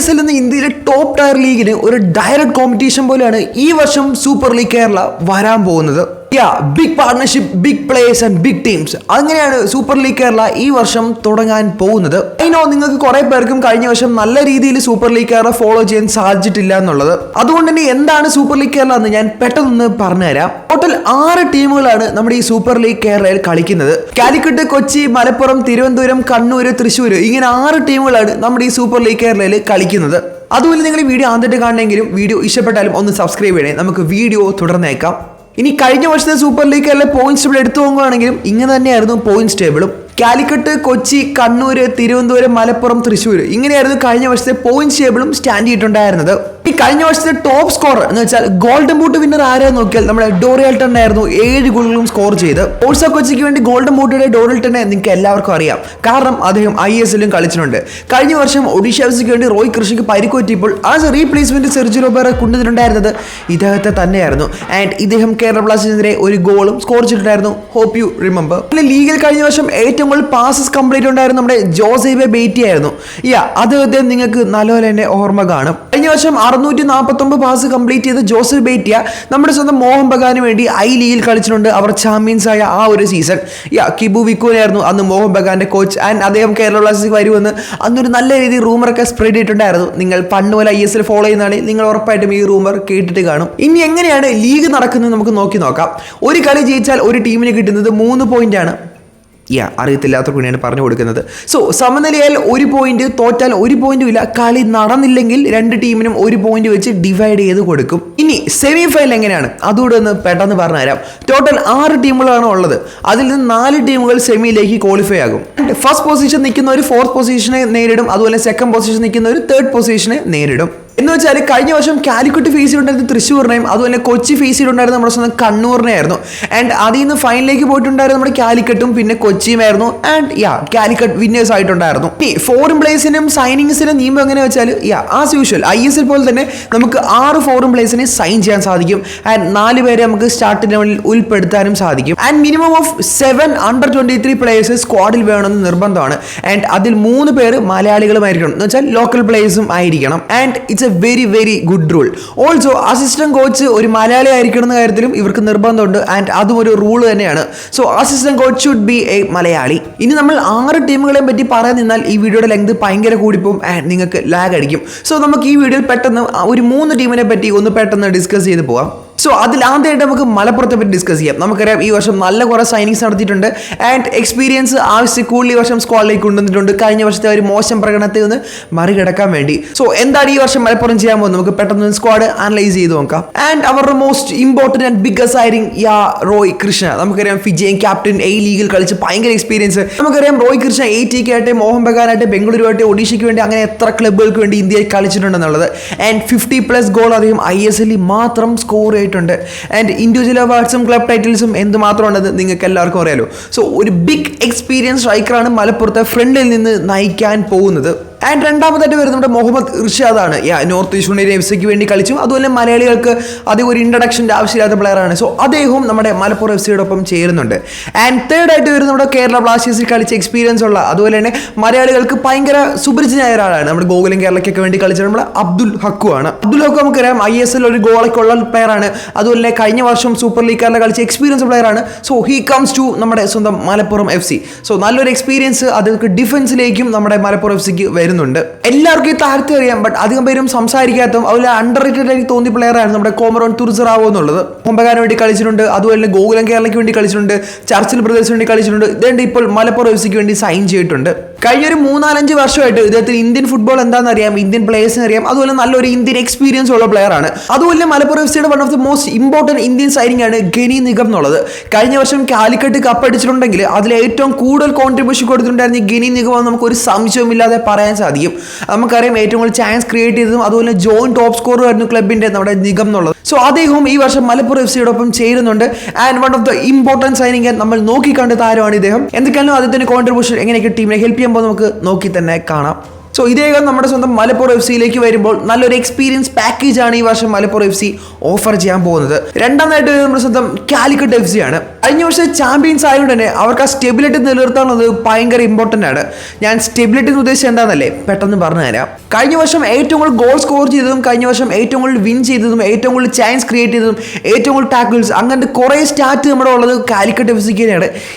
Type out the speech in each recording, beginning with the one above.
S L എന്ന ഇന്ത്യയിലെ top tier ലീഗിന് ഒരു ഡയറക്റ്റ് കോമ്പറ്റീഷൻ പോലെയാണ് ഈ വർഷം സൂപ്പർ ലീഗ് കേരള വരാൻ പോകുന്നത്. Yeah big partnership big players and big teams അങ്ങനെയാണ് സൂപ്പർ ലീഗ് കേരള ഈ വർഷം തുടങ്ങാൻ പോകുന്നത്. അതിനോ നിങ്ങൾക്ക് കുറെ പേർക്കും കഴിഞ്ഞ വർഷം നല്ല രീതിയിൽ സൂപ്പർ ലീഗ് കേരള ഫോളോ ചെയ്യാൻ സാധിച്ചിട്ടില്ല എന്നുള്ളത്. അതുകൊണ്ട് തന്നെ എന്താണ് സൂപ്പർ ലീഗ് കേരള എന്ന് ഞാൻ പെട്ടെന്ന് പറഞ്ഞുതരാം. ആറ് ടീമുകളാണ് നമ്മുടെ ഈ സൂപ്പർ ലീഗ് കേരളയിൽ കളിക്കുന്നത്. കാലിക്കറ്റ് കൊച്ചി മലപ്പുറം തിരുവനന്തപുരം കണ്ണൂർ തൃശ്ശൂർ ഇങ്ങനെ ആറ് ടീമുകളാണ് നമ്മുടെ ഈ സൂപ്പർ ലീഗ് കേരളയിൽ കളിക്കുന്നത്. അതുപോലെ നിങ്ങൾ ഈ വീഡിയോ ആദ്യമായിട്ട് കാണണമെങ്കിലും വീഡിയോ ഇഷ്ടപ്പെട്ടാലും ഒന്ന് സബ്സ്ക്രൈബ് ചെയ്യണേ. നമുക്ക് വീഡിയോ തുടർന്നേക്കാം. ഇനി കഴിഞ്ഞ വർഷത്തെ super league Kerala points table എടുത്തു നോക്കുകയാണെങ്കിലും ഇങ്ങനെ തന്നെയായിരുന്നു പോയിന്റ്സ് ടേബിളും കാലിക്കറ്റ് കൊച്ചി കണ്ണൂർ തിരുവനന്തപുരം മലപ്പുറം തൃശ്ശൂർ ഇങ്ങനെയായിരുന്നു കഴിഞ്ഞ വർഷത്തെ പോയിന്റ്സ് ടേബിളും സ്റ്റാൻഡ് ചെയ്തിട്ടുണ്ടായിരുന്നത്. ഈ കഴിഞ്ഞ വർഷത്തെ ടോപ്പ് സ്കോർ എന്ന് വെച്ചാൽ ഗോൾഡൻ ബൂട്ട് വിന്നർ ആരെന്ന് നോക്കിയാൽ നമ്മുടെ ഡോറിയൽട്ടൺ ആയിരുന്നു ഏഴ് ഗോളുകളും സ്കോർ ചെയ്ത്. ഓൾസോ കൊച്ചിക്ക് വേണ്ടി ഗോൾഡൻ ബൂട്ടിയുടെ ഡോറിയൽട്ടനെ നിങ്ങൾക്ക് എല്ലാവർക്കും അറിയാം. കാരണം അദ്ദേഹം ഐ എസ് എല്ലും കളിച്ചിട്ടുണ്ട്. കഴിഞ്ഞ വർഷം ഒഡീഷ എഫ്സിക്ക് വേണ്ടി റോയ് കൃഷിക്ക് പരിക്കുപറ്റിയപ്പോൾ ആസ് എ റീപ്ലേസ്മെന്റ് സെർജി റോബേറെ കൊണ്ടുവന്നിട്ടുണ്ടായിരുന്നത് ഇദ്ദേഹത്തെ തന്നെയായിരുന്നു. ആൻഡ് ഇദ്ദേഹം കേരള ബ്ലാസ്റ്റേഴ്സിനെതിരെ ഒരു ഗോളും സ്കോർ ചെയ്തിട്ടുണ്ടായിരുന്നു. ഹോപ്പ് യു റിമെമ്പർ പിന്നെ ലീഗിൽ കഴിഞ്ഞ വർഷം ഏറ്റവും കൂടുതൽ പാസസ് കംപ്ലീറ്റ് ഉണ്ടായിരുന്നു നമ്മുടെ ജോസേബെ ബേറ്റി ആയിരുന്നു. യാ അദ്ദേഹത്തെ നിങ്ങൾക്ക് നല്ലപോലെ തന്നെ ഓർമ്മ കാണും. കഴിഞ്ഞ വർഷം അറുന്നൂറ്റി നാൽപ്പത്തൊമ്പത് പാസ് കംപ്ലീറ്റ് ചെയ്ത ജോസഫ് ബേറ്റിയ നമ്മുടെ സ്വന്തം മോഹൻ ബഗാന് വേണ്ടി ഐ ലീഗിൽ കളിച്ചിട്ടുണ്ട്. അവർ ചാമ്പ്യൻസ് ആയ ആ ഒരു സീസൺ യാ കിബു വിക്കോനായിരുന്നു അന്ന് മോഹൻ ബഗാന്റെ കോച്ച് ആൻഡ് അദ്ദേഹം കേരള ബ്ലാസ്റ്റേഴ്സ് വരുമെന്ന് അന്നൊരു നല്ല രീതിയിൽ റൂമറൊക്കെ സ്പ്രെഡ് ചെയ്തിട്ടുണ്ടായിരുന്നു. നിങ്ങൾ പണ്ട് പോലെ ഐ എസ് എൽ ഫോളോ ചെയ്യുന്നതാണെങ്കിൽ നിങ്ങൾ ഉറപ്പായിട്ടും ഈ റൂമർ കേട്ടിട്ട് കാണും. ഇനി എങ്ങനെയാണ് ലീഗ് നടക്കുന്നത് നമുക്ക് നോക്കി നോക്കാം. ഒരു കളി ജയിച്ചാൽ ഒരു ടീമിന് കിട്ടുന്നത് മൂന്ന് ആണ്. യാ അറിയത്തില്ലാത്ത വേണ്ടിയാണ് പറഞ്ഞു കൊടുക്കുന്നത്. സോ സമനിലയാൽ ഒരു പോയിന്റ് തോറ്റാൽ ഒരു പോയിന്റും ഇല്ല. കളി നടന്നില്ലെങ്കിൽ രണ്ട് ടീമിനും ഒരു പോയിന്റ് വെച്ച് ഡിവൈഡ് ചെയ്ത് കൊടുക്കും. ഇനി സെമി ഫൈനൽ എങ്ങനെയാണ്? അതുകൂടെ ഒന്ന് പെട്ടെന്ന് പറഞ്ഞുതരാം ടോട്ടൽ ആറ് ടീമുകളാണ് ഉള്ളത്. അതിൽ നിന്ന് നാല് ടീമുകൾ സെമിയിലേക്ക് ക്വാളിഫൈ ആകും. ഫസ്റ്റ് പൊസിഷൻ നിൽക്കുന്ന ഒരു ഫോർത്ത് പൊസിഷനെ നേരിടും. അതുപോലെ സെക്കൻഡ് പൊസിഷൻ നിൽക്കുന്ന ഒരു തേർഡ് പൊസിഷനെ നേരിടും. എന്ന് വെച്ചാൽ കഴിഞ്ഞ വർഷം കാലിക്കറ്റ് ഫേസ് ചെയ്തിട്ടുണ്ടായിരുന്നത് തൃശ്ശൂരിനെയും അതുപോലെ കൊച്ചി ഫേസ് ചെയ്തിട്ടുണ്ടായിരുന്ന നമ്മുടെ സ്വന്തം കണ്ണൂരിനെ ആയിരുന്നു ആൻഡ് അതിൽ നിന്ന് ഫൈനലിലേക്ക് പോയിട്ടുണ്ടായിരുന്നത് നമ്മുടെ കാലിക്കട്ടും പിന്നെ കൊച്ചിയുമായിരുന്നു. ആൻഡ് യാ കാലിക്കറ്റ് വിന്നേഴ്സ് ആയിട്ടുണ്ടായിരുന്നു. ഫോറിൻ പ്ലേസിനും സൈനിങ്സിനും നിയമം എങ്ങനെ വെച്ചാൽ yeah as usual I S L പോലെ തന്നെ നമുക്ക് ആറ് ഫോറിൻ പ്ലേസിനെ സൈൻ ചെയ്യാൻ സാധിക്കും. ആൻഡ് നാല് പേരെ നമുക്ക് സ്റ്റാർട്ട് ലെവലിൽ ഉൾപ്പെടുത്താനും സാധിക്കും. And minimum of seven under twenty three players സ്ക്വാഡിൽ വേണമെന്ന് നിർബന്ധമാണ്. ആൻഡ് അതിൽ മൂന്ന് പേര് മലയാളികളുമായിരിക്കണം. എന്ന് വെച്ചാൽ ലോക്കൽ പ്ലേയേഴ്സും ആയിരിക്കണം. And it's a very very good rule also assistant coach ഒരു മലയാളി ആയിരിക്കണം എന്ന കാര്യത്തിലും ഇവർക്ക് നിർബന്ധമുണ്ട്. ആൻഡ് അതും ഒരു റൂൾ തന്നെയാണ്. So assistant coach should be a Malayali. ഇനി നമ്മൾ ആറ് ടീമുകളെയും പറ്റി പറയാൻ നിന്നാൽ ഈ വീഡിയോയുടെ ലെങ്ത് ഭയങ്കര കൂടിപ്പോവും. ആൻഡ് നിങ്ങൾക്ക് ലാഗ് അടിക്കും. സോ നമുക്ക് ഈ വീഡിയോയിൽ പെട്ടെന്ന് ഒരു മൂന്ന് ടീമിനെ പറ്റി ഒന്ന് പെട്ടെന്ന് ഡിസ്കസ് ചെയ്ത് പോവാം. സോ അതിൽ ആദ്യമായിട്ട് നമുക്ക് മലപ്പുറത്തെ പറ്റി ഡിസ്കസ് ചെയ്യാം. നമുക്കറിയാം ഈ വർഷം നല്ല കുറേ സൈനിങ്സ് നടത്തിയിട്ടുണ്ട്. ആൻഡ് എക്സ്പീരിയൻസ് ആവശ്യം കൂടുതൽ ഈ വർഷം സ്ക്വാഡിലേക്ക് കൊണ്ടുവന്നിട്ടുണ്ട്. കഴിഞ്ഞ വർഷത്തെ ഒരു മോശം പ്രകടനത്തിൽ നിന്ന് മറികടക്കാൻ വേണ്ടി. സോ എന്താണ് ഈ വർഷം മലപ്പുറം ചെയ്യാൻ പോകുന്നത്? നമുക്ക് പെട്ടെന്ന് സ്ക്വാഡ് അനലൈസ് ചെയ്ത് നോക്കാം. ആൻഡ് അവരുടെ മോസ്റ്റ് ഇമ്പോർട്ടന്റ് ആൻഡ് ബിഗ്ഗസ്റ്റ് ആയിരിക്കും യാ റോയ് കൃഷ്ണ. നമുക്കറിയാം ഫിജയും ക്യാപ്റ്റൻ എ ലീഗിൽ കളിച്ച് ഭയങ്കര എക്സ്പീരിയൻസ് നമുക്കറിയാം Roy Krishna A T K ആയിട്ട് മോഹൻ ബഗാനായിട്ട് ബംഗളൂരുമായിട്ട് ഒഡീഷയ്ക്ക് വേണ്ടി അങ്ങനെ എത്ര ക്ലബ്ബുകൾക്ക് വേണ്ടി ഇന്ത്യയിൽ കളിച്ചിട്ടുണ്ടെന്നുള്ളത്. ആൻഡ് ഫിഫ്റ്റി പ്ലസ് ഗോൾ അദ്ദേഹം ഐ എസ് എല്ലിൽ മാത്രം സ്കോർ ആൻഡ് ഇൻഡിവിജ്വൽ അവാർഡ്സും ക്ലബ് ടൈറ്റിൽസും എന്തുമാത്രം ഉണ്ടെന്ന് നിങ്ങൾക്ക് എല്ലാവർക്കും അറിയാലോ. സോ ഒരു ബിഗ് എക്സ്പീരിയൻസ് സ്ട്രൈക്കറാണ് മലപ്പുറത്തെ ഫ്രണ്ടിൽ നിന്ന് നയിക്കാൻ പോകുന്നത്. ആൻഡ് രണ്ടാമതായിട്ട് വരുന്നത് നമ്മുടെ മുഹമ്മദ് ഇർഷാദാണ്. നോർത്ത് ഈസ്റ്റ് ഇന്ത്യൻ എഫ് സിക്ക് വേണ്ടി കളിച്ചു. അതുപോലെ മലയാളികൾക്ക് അധികം ഒരു ഇൻട്രഡക്ഷന്റെ ആവശ്യമില്ലാത്ത പ്ലെയറാണ് സോ അദ്ദേഹവും നമ്മുടെ മലപ്പുറം എഫ് സിയോടൊപ്പം ചേരുന്നുണ്ട്. ആൻഡ് തേർഡ് ആയിട്ട് വരുന്നത് നമ്മുടെ കേരള ബ്ലാസ്റ്റേഴ്സിൽ കളിച്ച എക്സ്പീരിയൻസ് ഉള്ള അതുപോലെ തന്നെ മലയാളികൾക്ക് ഭയങ്കര സുപരിചിതനായ ഒരാളാണ്. നമ്മുടെ ഗോകുലം കേരളയ്ക്കൊക്കെ വേണ്ടി കളിച്ച നമ്മുടെ അബ്ദുൽ ഹക്കു ആണ്. അബ്ദുൽ ഹക്കു നമുക്കറിയാം ഐ എസ് എൽ ഒരു ഗോളൊക്കെ ഉള്ള പ്ലെയറാണ് അതുപോലെ കഴിഞ്ഞ വർഷം സൂപ്പർ ലീഗ് കേരള കളിച്ച എക്സ്പീരിയൻസ് പ്ലെയറാണ് സോ ഹി കംസ് ടു നമ്മുടെ സ്വന്തം മലപ്പുറം എഫ് സി സോ നല്ലൊരു എക്സ്പീരിയൻസ് അതൊക്കെ ഡിഫൻസിലേക്കും നമ്മുടെ മലപ്പുറം എഫ് സിക്ക് വരുന്നുണ്ട്. എല്ലാവർക്കും ഈ താരത്തെ അറിയാം ബട്ട് അധികം പേരും സംസാരിക്കാത്തതും അതുപോലെ അണ്ടർ റേറ്റഡ് എനിക്ക് തോന്നിയ പ്ലെയറാണ് നമ്മുടെ കോമറോൺ തുർസറാവോ എന്നുള്ളത്. മുമ്പകാരന് വേണ്ടി കളിച്ചിട്ടുണ്ട് അതുപോലെ തന്നെ ഗോകുലം കേരളയ്ക്ക് വേണ്ടി കളിച്ചിട്ടുണ്ട് ചർച്ചിൽ ബ്രദേഴ്സിന് വേണ്ടി കളിച്ചിട്ടുണ്ട് ഇതേണ്ട ഇപ്പോൾ മലപ്പുറം എഫ് സിക്ക് വേണ്ടി സൈൻ ചെയ്തിട്ടുണ്ട്. കഴിഞ്ഞൊരു മൂന്നാലഞ്ച് വർഷമായിട്ട് ഇദ്ദേഹത്തിന് ഇന്ത്യൻ ഫുട്ബോൾ എന്താണെന്ന് അറിയാം ഇന്ത്യൻ പ്ലേയേഴ്സിന് അറിയാം അതുപോലെ നല്ലൊരു ഇന്ത്യൻ എക്സ്പീരിയൻസ് ഉള്ള പ്ലെയർ ആണ്. അതുപോലെ മലപ്പുറം എഫ് സിയുടെ one of the most important Indian signing ആണ് ഗനി നിഗം എന്നുള്ളത്. കഴിഞ്ഞ വർഷം കാലിക്കറ്റ് കപ്പ് അടിച്ചിട്ടുണ്ടെങ്കിൽ അതിൽ ഏറ്റവും കൂടുതൽ കോൺട്രിബ്യൂഷൻ കൊടുത്തിട്ടുണ്ടായിരുന്ന ഗനി നിഗം നമുക്ക് ഒരു സംശയവുമില്ലാതെ പറയാൻ സാധിക്കും. നമുക്കറിയാം ഏറ്റവും കൂടുതൽ ചാൻസ് ക്രിയേറ്റ് ചെയ്തതും അതുപോലെ ജോയിൻ ടോപ്പ് സ്കോർ ആയിരുന്നു ക്ലബിന്റെ നമ്മുടെ നിഗം എന്നുള്ളത്. സോ അദ്ദേഹവും ഈ വർഷം മലപ്പുറം എഫ് സിയോടൊപ്പം ചേരുന്നുണ്ട്. And one of the important signing നമ്മൾ നോക്കിക്കണ്ട താരമാണ് ഇദ്ദേഹം. എന്തൊക്കെയാലും അദ്ദേഹത്തിന്റെ കോൺട്രിബ്യൂഷൻ എങ്ങനെയൊക്കെ ടീമിനെ ഹെൽപ്പ് ചെയ്യുമ്പോൾ നമുക്ക് നോക്കി തന്നെ കാണാം. സോ ഇദ്ദേഹം നമ്മുടെ സ്വന്തം മലപ്പുറം എഫ് സിയിലേക്ക് വരുമ്പോൾ നല്ലൊരു എക്സ്പീരിയൻസ് പാക്കേജ് ആണ് ഈ വർഷം മലപ്പുറം എഫ് സി ഓഫർ ചെയ്യാൻ പോകുന്നത്. രണ്ടാമതായിട്ട് നമ്മുടെ സ്വന്തം കാലിക്കറ്റ് എഫ് സി ആണ്. കഴിഞ്ഞ വർഷം ചാമ്പ്യൻസ് ആയതുകൊണ്ട് തന്നെ അവർക്ക് ആ സ്റ്റെബിലിറ്റി നിലനിർത്താനുള്ളത് ഭയങ്കര ഇമ്പോർട്ടന്റ് ആണ്. ഞാൻ സ്റ്റെബിലിറ്റി എന്ന് ഉദ്ദേശിച്ചത് എന്താണെന്നല്ലേ പെട്ടെന്ന് പറഞ്ഞു തരാം. കഴിഞ്ഞ വർഷം ഏറ്റവും കൂടുതൽ ഗോൾ സ്കോർ ചെയ്തതും കഴിഞ്ഞ വർഷം ഏറ്റവും കൂടുതൽ വിൻ ചെയ്തതും ഏറ്റവും കൂടുതൽ ചാൻസ് ക്രിയേറ്റ് ചെയ്തതും ഏറ്റവും കൂടുതൽ ടാക്കിൾസ് അങ്ങനത്തെ കുറേ സ്റ്റാറ്റ് നമ്മുടെ ഉള്ളത് കാലിക്കറ്റ് എഫ്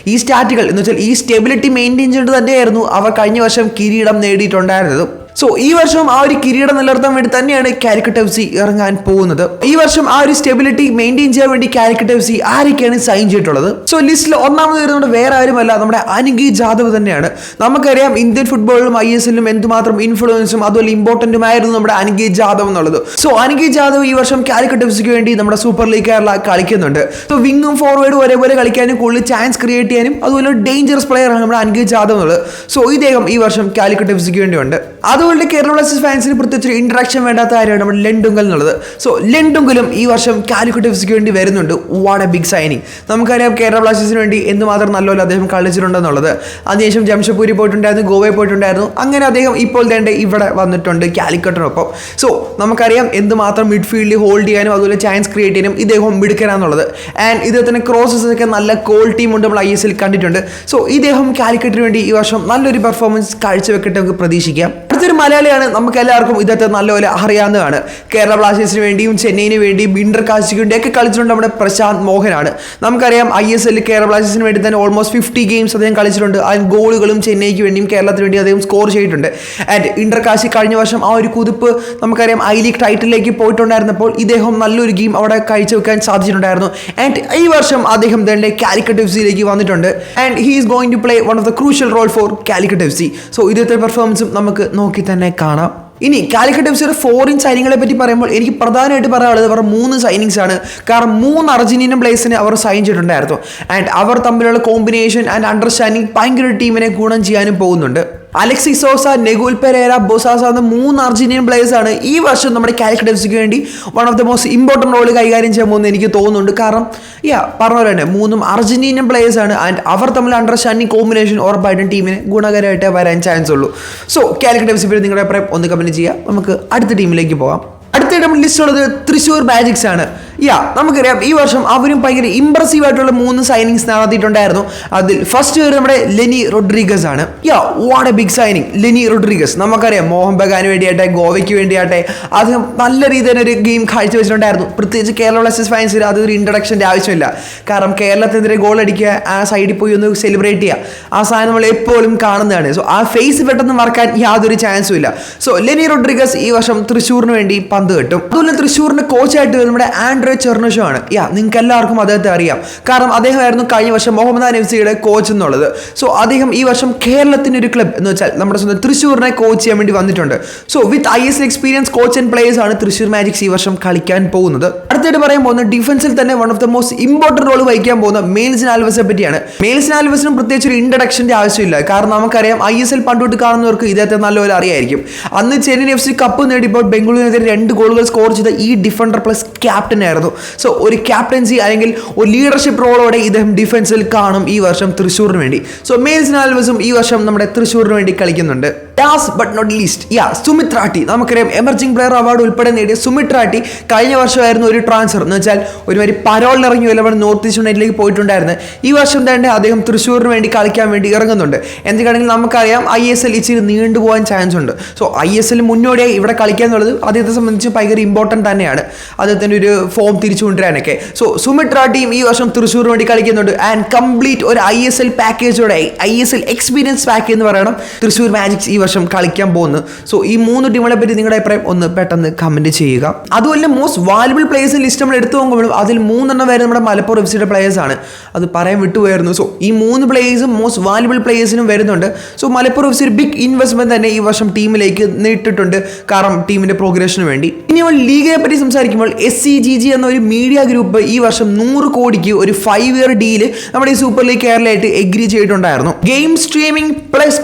ഈ സ്റ്റാറ്റുകൾ എന്ന് വെച്ചാൽ ഈ സ്റ്റെബിലിറ്റി മെയിന്റെയിൻ ചെയ്തിട്ട് തന്നെയായിരുന്നു അവർ കഴിഞ്ഞ വർഷം കിരീടം നേടിയിട്ടുണ്ടായിരുന്നത്. സോ ഈ വർഷം ആ ഒരു കിരീടം നിലനിർത്താൻ വേണ്ടി തന്നെയാണ് കാലിക്കറ്റ് എഫ് സി ഇറങ്ങാൻ പോകുന്നത്. ഈ വർഷം ആ ഒരു സ്റ്റെബിലിറ്റി മെയിന്റെയിൻ ചെയ്യാൻ വേണ്ടി കാലിക്കറ്റ് എഫ് സി ആരൊക്കെയാണ് സൈൻ ചെയ്തിട്ടുള്ളത്? സോ ലിസ്റ്റിൽ ഒന്നാമത് വരുന്നത് വേറെ ആരുമല്ല നമ്മുടെ അനുഗി ജാദവ് തന്നെയാണ്. നമുക്കറിയാം ഇന്ത്യൻ ഫുട്ബോളിലും ഐ എസ് എല്ലിലും എന്തുമാത്രം ഇൻഫ്ലുവൻസും അതുപോലെ ഇമ്പോർട്ടന്റും ആയിരുന്നു നമ്മുടെ അനുഗി ജാദവ് എന്നുള്ളത്. സോ അനുഗി ജാദവ് ഈ വർഷം കാലിക്കറ്റ് എഫ് സിക്ക് വേണ്ടി നമ്മുടെ സൂപ്പർ ലീഗ് കേരള കളിക്കുന്നുണ്ട്. സോ വിങ്ങും ഫോർവേഡും ഒരേപോലെ കളിക്കാനും കൂടുതൽ ചാൻസ് ക്രിയേറ്റ് ചെയ്യാനും അതുപോലെ ഡേഞ്ചറസ് പ്ലെയറാണ് നമ്മുടെ അനുഗി ജാദവ് എന്നുള്ളത്. സോ ഇദ്ദേഹം ഈ വർഷം കാലിക്കറ്റ് എഫ് സിക്ക് വേണ്ടിയുണ്ട്. അതുകൊണ്ട് കേരള ബ്ലാസ്റ്റേഴ്സ് ഫാൻസിന് പ്രത്യേകിച്ച് ഒരു ഇൻട്രാക്ഷൻ വേണ്ടാത്ത കാര്യമാണ് നമ്മുടെ ലെൻഡുങ്കൽ എന്നുള്ളത്. സോ ലെൻഡുങ്കലും ഈ വർഷം കാലിക്കറ്റ് എഫ് സിക്ക് വേണ്ടി വരുന്നുണ്ട്. വാട്ട് എ ബിഗ് സൈനിങ് നമുക്കറിയാം കേരള ബ്ലാസ്റ്റേഴ്സിന് വേണ്ടി എന്തുമാത്രം നല്ലപോലെ അദ്ദേഹം കളിച്ചിട്ടുണ്ടെന്നുള്ളത് അതിനുശേഷം ജംഷഡ്പൂരിൽ പോയിട്ടുണ്ടായിരുന്നു ഗോവയിൽ പോയിട്ടുണ്ടായിരുന്നു. അങ്ങനെ അദ്ദേഹം ഇപ്പോൾ തേണ്ട ഇവിടെ വന്നിട്ടുണ്ട് കാലിക്കറ്റിനൊപ്പം സോ നമുക്കറിയാം എന്തുമാത്രം മിഡ്ഫീൽഡിൽ ഹോൾഡ് ചെയ്യാനും അതുപോലെ ചാൻസ് ക്രിയേറ്റ് ചെയ്യാനും ഇദ്ദേഹം മിടുക്കരാന്നുള്ളത് ആൻഡ് ഇദ്ദേഹത്തിന് ക്രോസസ് ഒക്കെ നല്ല ക്വാളിറ്റിയും ഉണ്ട് നമ്മൾ ഐ എസ് എൽ കണ്ടിട്ടുണ്ട്. സോ ഇദ്ദേഹം കാലിക്കറ്റിന് വേണ്ടി ഈ വർഷം നല്ലൊരു പെർഫോമൻസ് കാഴ്ചവെക്കട്ടെ നമുക്ക് പ്രതീക്ഷിക്കാം. അടുത്തൊരു മലയാളിയാണ് നമുക്ക് എല്ലാവർക്കും ഇതൊക്കെ നല്ലപോലെ അറിയാവുന്നതാണ്. കേരള ബ്ലാസ്റ്റേഴ്സിന് വേണ്ടിയും ചെന്നൈയിന് വേണ്ടിയും ഇന്റർ കാശിക്ക് വേണ്ടിയൊക്കെ കളിച്ചിട്ടുണ്ട് നമ്മുടെ പ്രശാന്ത് മോഹനാണ്. നമുക്കറിയാം ഐ എസ് എല്ലിൽ കേരള ബ്ലാസ്റ്റേഴ്സിന് വേണ്ടി തന്നെ ഓൾമോസ്റ്റ് ഫിഫ്റ്റി ഗെയിംസ് അദ്ദേഹം കളിച്ചിട്ടുണ്ട്. അതിന് ഗോളുകളും ചെന്നൈക്ക് വേണ്ടിയും കേരളത്തിന് വേണ്ടിയും അദ്ദേഹം സ്കോർ ചെയ്തിട്ടുണ്ട്. ആൻഡ് ഇന്റർ കാശി കഴിഞ്ഞ വർഷം ആ ഒരു കുതിപ്പ് നമുക്കറിയാം ഐ ലീഗ് ടൈറ്റിലേക്ക് പോയിട്ടുണ്ടായിരുന്നപ്പോൾ ഇദ്ദേഹം നല്ലൊരു ഗെയിം അവിടെ കാഴ്ചവെക്കാൻ സാധിച്ചിട്ടുണ്ടായിരുന്നു. ആൻഡ് ഈ വർഷം അദ്ദേഹം തന്നെ കാലിക്കറ്റ് എഫ് സിയിലേക്ക് വന്നിട്ടുണ്ട്. And he is going to play one of the crucial role for Calicut F C. So ഇദ്ദേഹത്തെ പെർഫോമൻസും നമുക്ക് നോക്കി തന്നെ കാണാം. ഇനി കാലിക്കറ്റ് എഫ് സിയുടെ ഫോറിൻ സൈനിങ്ങളെ പറ്റി പറയുമ്പോൾ എനിക്ക് പ്രധാനമായിട്ട് പറയാനുള്ളത് അവർ മൂന്ന് സൈനിങ്സ് ആണ്. കാരണം മൂന്ന് അർജന്റീനിയൻ പ്ലേയേഴ്സിനെ അവർ സൈൻ ചെയ്തിട്ടുണ്ടായിരുന്നു. ആൻഡ് അവർ തമ്മിലുള്ള കോമ്പിനേഷൻ ആൻഡ് അണ്ടർസ്റ്റാൻഡിങ് ഭയങ്കര ടീമിനെ ഗുണം ചെയ്യാനും പോകുന്നുണ്ട്. അലക്സി സോസ നെഗുൽ പെരേര ബൊസാസ എന്ന മൂന്ന് അർജന്റീൻ പ്ലേയേഴ്സാണ് ഈ വർഷം നമ്മുടെ കാലിക്കറ്റ് വേണ്ടി one of the most important role കൈകാര്യം ചെയ്യാൻ പോകുന്നത് എനിക്ക് തോന്നുന്നുണ്ട്. കാരണം യാ പറഞ്ഞ പോലെ തന്നെ മൂന്നും അർജന്റീനിയൻ പ്ലേയേഴ്സാണ് ആൻഡ് അവർ തമ്മിൽ അണ്ടർസ്റ്റാൻഡിങ് കോമ്പിനേഷൻ ഉറപ്പായിട്ടും ടീമിന് ഗുണകരമായിട്ട് വരാൻ ചാൻസ് ഉള്ളൂ. സോ കാലിക്കറ്റ് എഫ് പറ്റി നിങ്ങളുടെ അഭിപ്രായം ഒന്ന് കമന്റ് ചെയ്യുക. നമുക്ക് അടുത്ത ടീമിലേക്ക് പോകാം. അടുത്ത ഇടം ലിസ്റ്റ് ഉള്ളത് തൃശ്ശൂർ മാജിക്സ് ആണ്. യാ നമുക്കറിയാം ഈ വർഷം അവരും ഭയങ്കര ഇമ്പ്രസീവ് ആയിട്ടുള്ള മൂന്ന് സൈനിങ്സ് നടത്തിയിട്ടുണ്ടായിരുന്നു. അതിൽ ഫസ്റ്റ് പേര് നമ്മുടെ ലെനി റൊഡ്രിഗസ് ആണ്. Yeah what a big signing Lenny Rodrigues. നമുക്കറിയാം മോഹൻ ബഗാന് വേണ്ടിയാട്ടെ ഗോവയ്ക്ക് വേണ്ടിയാട്ടെ അദ്ദേഹം നല്ല രീതിയിൽ തന്നെ ഒരു ഗെയിം കാഴ്ചവെച്ചിട്ടുണ്ടായിരുന്നു. പ്രത്യേകിച്ച് കേരള ബ്ലാസ്റ്റേഴ്സ് ഫാൻസിന് അതൊരു ഇൻട്രഡക്ഷന്റെ ആവശ്യമില്ല. കാരണം കേരളത്തിനെതിരെ ഗോൾ അടിക്കുക ആ സൈഡിൽ പോയി ഒന്ന് സെലിബ്രേറ്റ് ചെയ്യുക. ആ സാധനം നമ്മൾ എപ്പോഴും കാണുന്നതാണ്. സോ ആ ഫേസ് പെട്ടെന്ന് മറക്കാൻ യാതൊരു ചാൻസും ഇല്ല. സോ ലെനി റൊഡ്രിഗസ് ഈ വർഷം തൃശ്ശൂരിന് വേണ്ടി പന്ത് കെട്ടും. അതുപോലെ തൃശ്ശൂരിന്റെ കോച്ചായിട്ട് നമ്മുടെ ആൻഡ്രോ ചെർണഷോ ആണ്. യാ നിങ്ങൾക്ക് എല്ലാവർക്കും അദ്ദേഹത്തെ അറിയാം. കാരണം അദ്ദേഹമായിരുന്നു കഴിഞ്ഞ വർഷം മുഹമ്മദ് എഫ് സിയുടെ കോച്ച് എന്നുള്ളത്. സോ അദ്ദേഹം ഈ വർഷം കേരളത്തിന്റെ ഒരു ക്ലബ് എന്ന് വെച്ചാൽ നമ്മുടെ സ്വന്തം തൃശ്ശൂരിനെ കോച്ച് ചെയ്യാൻ വേണ്ടി വന്നിട്ടുണ്ട്. So with I S experience coach and players ആണ് തൃശ്ശൂർ മാജിക്സ് ഈ വർഷം കളിക്കാൻ പോകുന്നത്. അടുത്തായിട്ട് പറയാൻ പോകുന്ന ഡിഫൻസിൽ തന്നെ one of the most important role വഹിക്കാൻ പോകുന്ന മെയിൽസിൻ ആൽവസിനെ പറ്റിയാണ്. മെയിൽസിൻ ആൽവസിനും പ്രത്യേകിച്ച് ഒരു ഇൻട്രഡക്ഷന്റെ ആവശ്യമില്ല. കാരണം നമുക്കറിയാം ഐ എസ് എൽ പണ്ടോട്ട് കാണുന്നവർക്ക് ഇദ്ദേഹത്തെ നല്ലപോലെ അറിയായിരിക്കും. അന്ന് ചെന്നൈ എഫ് സി കപ്പ് നേടിയപ്പോൾ ബംഗളൂരുവിനെതിരെ രണ്ട് ഗോളുകൾ സ്കോർ ചെയ്ത ഈ ഡിഫൻഡർ പ്ലസ് ക്യാപ്റ്റൻ ആയിരുന്നു സോ ഒരു ക്യാപ്റ്റൻസി അല്ലെങ്കിൽ ഒരു ലീഡർഷിപ്പ് റോളോടെ ഇദ്ദേഹം ഡിഫൻസിൽ കാണും ഈ വർഷം തൃശ്ശൂരിന് വേണ്ടി. സോ മെയിൽസിൻ ആൽവസും ഈ വർഷം നമ്മുടെ തൃശ്ശൂരിന് വേണ്ടി കളിക്കുന്നുണ്ട്. Last but not least yeah Sumit Rathi നമുക്കറിയാം എമർജിംഗ് പ്ലെയർ അവാർഡ് ഉൾപ്പെടെ നേടിയ സുമിത് റാട്ടി കഴിഞ്ഞ വർഷമായിരുന്നു ഒരു ട്രാൻസ്ഫർ എന്ന് വെച്ചാൽ ഒരുമാതിരി പരോളിൽ ഇറങ്ങി വല്ലവൺ നോർത്ത് ഈസ്റ്റ് യുണൈറ്റിലേക്ക് പോയിട്ടുണ്ടായിരുന്നു. ഈ വർഷം തന്നെ അദ്ദേഹം തൃശ്ശൂരിന് വേണ്ടി കളിക്കാൻ വേണ്ടി ഇറങ്ങുന്നുണ്ട്. എന്തൊക്കെയാണെങ്കിൽ നമുക്കറിയാം ഐ എസ് എൽ ഇച്ചിരി നീണ്ടുപോകാൻ ചാൻസ് ഉണ്ട്. സോ ഐ എസ് എൽ മുന്നോടിയായി ഇവിടെ കളിക്കുക എന്നുള്ളത് അദ്ദേഹത്തെ സംബന്ധിച്ച് ഭയങ്കര ഇമ്പോർട്ടന്റ് തന്നെയാണ്. അദ്ദേഹത്തിന്റെ ഒരു ഫോം തിരിച്ചു കൊണ്ടുവരാനൊക്കെ സോ സുമിത് റാട്ടിയും ഈ വർഷം തൃശ്ശൂരിന് വേണ്ടി കളിക്കുന്നുണ്ട്. ആൻഡ് കംപ്ലീറ്റ് ഒരു I S L പാക്കേജോടെ I S L experience package എന്ന് പറയണം. തൃശ്ശൂർ മാജിക്സ് ഈ വർഷം കളിക്കാൻ പോകുന്നത് സോ ഈ മൂന്ന് ടീമുകളെ പറ്റി നിങ്ങളുടെ അഭിപ്രായം ഒന്ന് പെട്ടെന്ന് കമന്റ് ചെയ്യുക. അതുപോലെ മോസ്റ്റ് വാല്യുബിൾ പ്ലേയേഴ്സ് ലിസ്റ്റ് നമ്മൾ എടുത്തു നോക്കുമ്പോഴും അതിൽ മൂന്നെണ്ണം വരെ നമ്മുടെ മലപ്പുറം എഫ് സിയുടെ പ്ലേയേഴ്സ് ആണ്. അത് പറയാൻ വിട്ടുപോയായിരുന്നു. സോ ഈ മൂന്ന് പ്ലേയേഴ്സും മോസ്റ്റ് വാല്യുബിൾ പ്ലേയേഴ്സിനും വരുന്നുണ്ട്. So Malappuram F C big investment തന്നെ ഈ വർഷം ടീമിലേക്ക് നീട്ടിട്ടുണ്ട് കാരണം ടീമിന്റെ പ്രോഗ്രഷന് വേണ്ടി. ഇനി നമ്മൾ ലീഗിനെ പറ്റി സംസാരിക്കുമ്പോൾ എസ് സി ജി ജി എന്ന ഒരു മീഡിയ ഗ്രൂപ്പ് ഈ വർഷം നൂറ് കോടിക്ക് ഒരു ഫൈവ് ഇയർ ഡീൽ നമ്മുടെ ഈ സൂപ്പർ ലീഗ് കേരളയായിട്ട് എഗ്രി ചെയ്തിട്ടുണ്ടായിരുന്നു. ഗെയിം സ്ട്രീമിംഗ് പ്ലസ്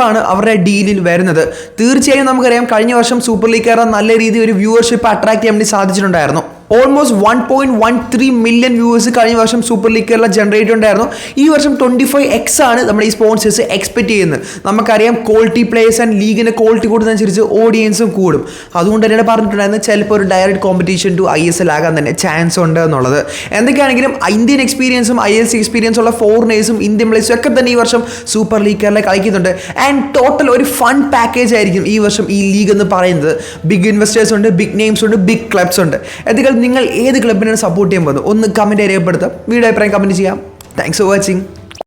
ആണ് അവരുടെ ഡീലിൽ വരുന്നത്. തീർച്ചയായും നമുക്കറിയാം കഴിഞ്ഞ വർഷം സൂപ്പർ ലീഗ് കയറാൻ നല്ല രീതിയിൽ ഒരു വ്യൂവർഷിപ്പ് അട്രാക്ട് ചെയ്യാൻ വേണ്ടി സാധിച്ചിട്ടുണ്ടായിരുന്നു. Almost one point one three million viewers കഴിഞ്ഞ വർഷം സൂപ്പർ ലീഗ് കേരള ജനറേറ്റ് ഉണ്ടായിരുന്നു ഈ വർഷം ട്വന്റി ഫൈവ് എക്സ് ആണ് നമ്മുടെ ഈ സ്പോൺസേഴ്സ് എക്സ്പെക്ട് ചെയ്യുന്നത്. നമുക്കറിയാം ക്വാളിറ്റി പ്ലേയേഴ്സ് ആൻഡ് ലീഗിന്റെ ക്വാളിറ്റി കൂടുന്നതനുസരിച്ച് ഓഡിയൻസും കൂടും. അതുകൊണ്ട് തന്നെയാണ് പറഞ്ഞിട്ടുണ്ടായിരുന്നത് ചിലപ്പോൾ ഒരു direct competition to I S L ആകാൻ തന്നെ ചാൻസ് ഉണ്ട് എന്നുള്ളത്. എന്തൊക്കെയാണെങ്കിലും ഇന്ത്യൻ എക്സ്പീരിയൻസും ഐ എസ് എക്സ്പീരിയൻസ് ഉള്ള ഫോറിനേഴ്സും ഇന്ത്യൻ പ്ലേയേഴ്സും ഒക്കെ തന്നെ ഈ വർഷം സൂപ്പർ ലീഗ് കേരള കളിക്കുന്നുണ്ട്. ആൻഡ് ടോട്ടൽ ഒരു ഫൺ പാക്കേജ് ആയിരിക്കും ഈ വർഷം ഈ ലീഗ് എന്ന് പറയുന്നത്. ബിഗ് ഇൻവെസ്റ്റേഴ്സ് ഉണ്ട് ബിഗ് നെയിംസ് ഉണ്ട് ബിഗ് ക്ലബ്സ് ഉണ്ട്. എന്തെങ്കിലും നിങ്ങൾ ഏത് ക്ലബിനാണ് സപ്പോർട്ട് ചെയ്യാൻ പോകുന്നത് ഒന്ന് കമന്റ് രേഖപ്പെടുത്താം. വീഡിയോ അഭിപ്രായം കമന്റ് ചെയ്യാം. Thanks for watching